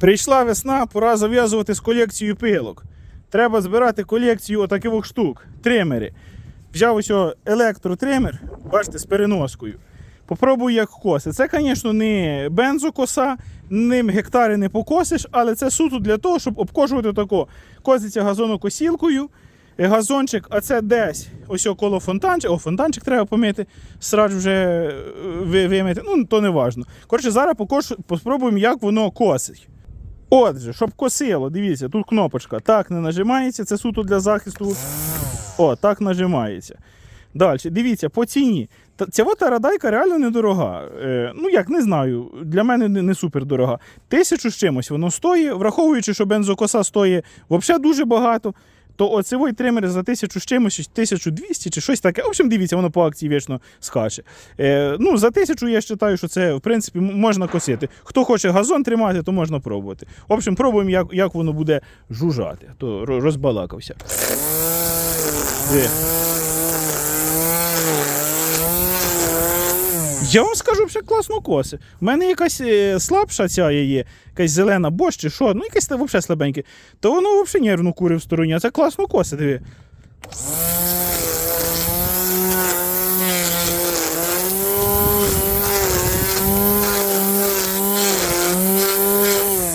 Прийшла весна, пора зав'язувати з колекцією пилок. Треба збирати колекцію отаких штук, тримери. Взяв ось електротример, бачите, з переноскою. Попробую, як коси. Це, звісно, не бензокоса, ним гектари не покосиш, але це суто для того, щоб обкошувати тако. Коситься газонокосілкою, е, газончик, а це десь ось около фонтанчик. О, фонтанчик треба помити, срач вже е, вимити. Ну, то не важно. Коротше, зараз покош... спробуємо, як воно косить. Отже, щоб косило, дивіться, тут кнопочка. Так не нажимається, це суто для захисту. О, так нажимається. Далі, дивіться, по ціні. Ця тарадайка реально недорога. Е, ну, як не знаю, для мене не, не супер дорога. Тисячу з чимось воно стоїть, враховуючи, що бензокоса стоїть взагалі дуже багато. То оцевий тример за тисячу з чимось, тисячу 1200 чи щось таке. В общем, дивіться, воно по акції вічно скаче. Е, ну, за тисячу я вважаю, що це в принципі можна косити. Хто хоче газон тримати, то можна пробувати. В общем, пробуємо, як, як воно буде жужжати. То розбалакався. Диви. Я вам скажу, що класно коси. У мене якась е, слабша ця є, якась зелена бош чи що, ну якась взагалі слабеньке. То воно взагалі нервно курить в стороні, а це класно коси, диви.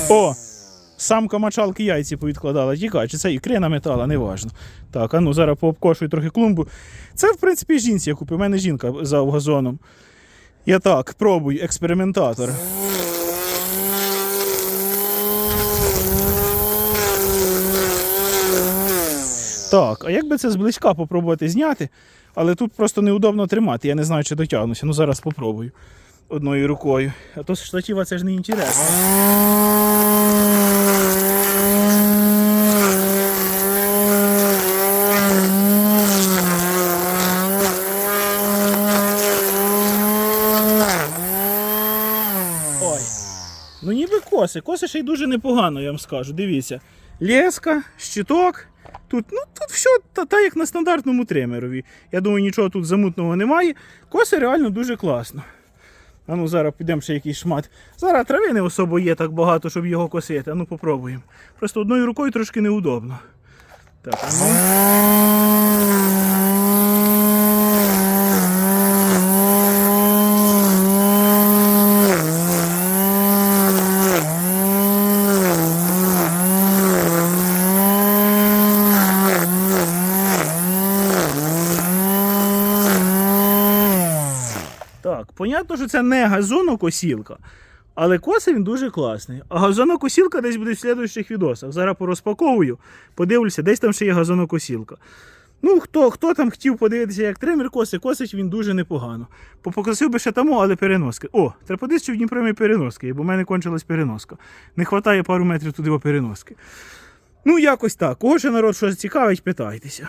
О! Самка мочалки яйці повідкладала. Тікай, чи це ікрина метала, неважно. Так, а ну зараз пообкошую трохи клумбу. Це, в принципі, жінці я купив. У мене жінка за газоном. Я так, пробую, експериментатор. Так, а як би це зблизька попробувати зняти, але тут просто неудобно тримати. Я не знаю, чи дотягнуся. Ну зараз попробую одною рукою. А то з штатива це ж не інтересно. Ой. Ну ніби коси. Коси ще й дуже непогано, я вам скажу. Дивіться. Леска, щиток. Тут, ну, тут все та, та як на стандартному тримерові. Я думаю, нічого тут замутного немає. Коси реально дуже класно. А ну зараз підемо ще якийсь шмат. Зараз трави не особо є так багато, щоб його косити. А ну попробуємо. Просто одною рукою трошки неудобно. Так, а ну. Так, понятно, що це не газонокосілка, але коси він дуже класний. А газонокосілка десь буде в слідуючих відосах. Зараз порозпаковую, подивлюся, десь там ще є газонокосілка. Ну, хто, хто там хотів подивитися, як тример коси, косить він дуже непогано. Покосив би ще тому, але переноски. О, треба подивитися, в Дніпро є переноски, бо в мене кончилась переноска. Не вистачає пару метрів туди по переноски. Ну, якось так. Кого ще народ щось цікавить, питайтеся.